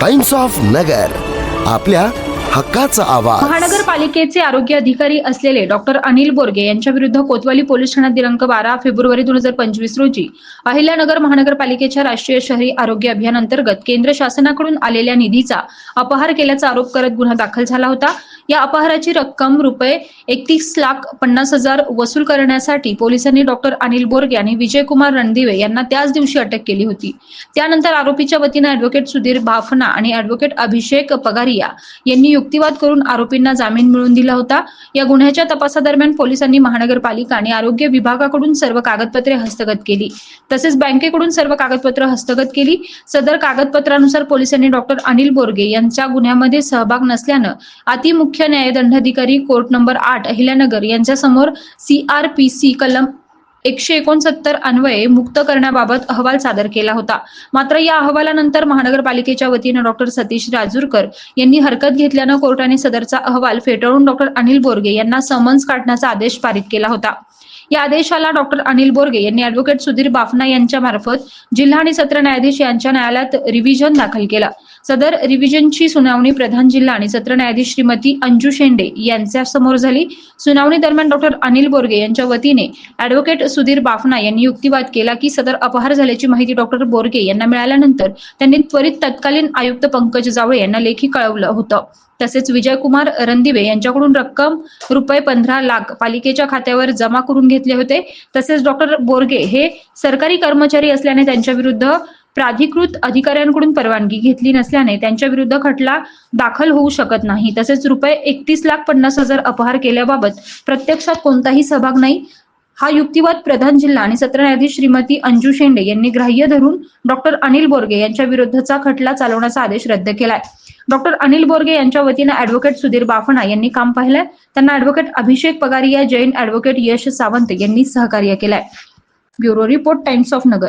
Times of Nagar आपल्या हक्काचा आवाज. महानगरपालिकेचे आरोग्य अधिकारी असलेले डॉक्टर अनिल बोरगे यांच्या विरुद्ध कोतवाली पोलीस ठाण्यात दिनांक बारा फेब्रुवारी दोन हजार पंचवीस रोजी अहिल्यानगर महानगरपालिकेच्या राष्ट्रीय शहरी आरोग्य अभियान अंतर्गत केंद्र शासनाकडून आलेल्या निधीचा अपहार केल्याचा आरोप करत गुन्हा दाखल झाला होता. या अपहाराची रक्कम रुपये एकतीस लाख पन्नास हजार वसूल करण्यासाठी पोलिसांनी डॉक्टर अनिल बोरगे यांनी विजयकुमार रणदिवे यांना त्याच दिवशी अटक केली होती. त्यानंतर आरोपीच्या वतीनं अॅडव्होकेट सुधीर बाफना आणि अॅडव्होकेट अभिषेक पगारिया यांनी युक्तिवाद करून आरोपींना जामीन मिळवून दिला होता. या गुन्ह्याच्या तपासादरम्यान पोलिसांनी महानगरपालिका आणि आरोग्य विभागाकडून सर्व कागदपत्रे हस्तगत केली. तसेच बँकेकडून सर्व कागदपत्र हस्तगत केली. सदर कागदपत्रानुसार पोलिसांनी डॉक्टर अनिल बोरगे यांच्या गुन्ह्यामध्ये सहभाग नसल्यानं अतिमुख्य मुख्य न्यायदंडाधिकारी कोर्ट नंबर आठ अहिल्यानगर यांच्यासमोर सीआरपीसी कलम एकशे एकोणसत्तर अन्वये मुक्त करण्याबाबत अहवाल सादर केला होता. मात्र या अहवालानंतर महानगरपालिकेच्या वतीनं डॉक्टर सतीश राजूरकर यांनी हरकत घेतल्यानं कोर्टाने सदरचा अहवाल फेटाळून डॉक्टर अनिल बोरगे यांना समन्स काढण्याचा आदेश पारित केला होता. या आदेशाला डॉक्टर अनिल बोरगे यांनी अॅडव्होकेट सुधीर बाफना यांच्या मार्फत जिल्हा आणि सत्र न्यायाधीश यांच्या न्यायालयात रिव्हिजन दाखल केला. सदर रिव्हिजनची सुनावणी प्रधान जिल्हा आणि सत्र न्यायाधीश श्रीमती अंजू शेंडे यांच्या समोर झाली. सुनावणी दरम्यान डॉक्टर अनिल बोरगे यांच्या वतीने अॅडव्होकेट सुधीर बाफना यांनी युक्तिवाद केला की सदर अपहार झाल्याची माहिती डॉक्टर बोरगे यांना मिळाल्यानंतर त्यांनी त्वरित तत्कालीन आयुक्त पंकज जावळे यांना लेखी कळवलं होतं. तसेच विजयकुमार रणदिवे यांच्याकडून रक्कम रुपये पंधरा लाख पालिकेच्या खात्यावर जमा करून घेतले होते. तसेच डॉक्टर बोरगे हे सरकारी कर्मचारी असल्याने त्यांच्या विरुद्ध प्राधिकृत अधिकाऱ्यांकडून परवानगी घेतली नसल्याने त्यांच्या विरुद्ध खटला दाखल होऊ शकत नाही. तसेच रुपये एकतीस लाख पन्नास हजार अपहार केल्याबाबत प्रत्यक्षात कोणताही सहभाग नाही. हा युक्तिवाद प्रधान जिल्हा आणि सत्र न्यायाधीश श्रीमती अंजू शेंडे यांनी ग्राह्य धरून डॉक्टर अनिल बोरगे यांच्या विरुद्धचा खटला चालवण्याचा आदेश रद्द केलाय. डॉक्टर अनिल बोरगे यांच्या वतीनं अॅडव्होकेट सुधीर बाफणा यांनी काम पाहिलंय. त्यांना अॅडव्होकेट अभिषेक पगारिया जैन अॅडव्होकेट यश सावंत यांनी सहकार्य केलाय. Bureau report times of Nagar.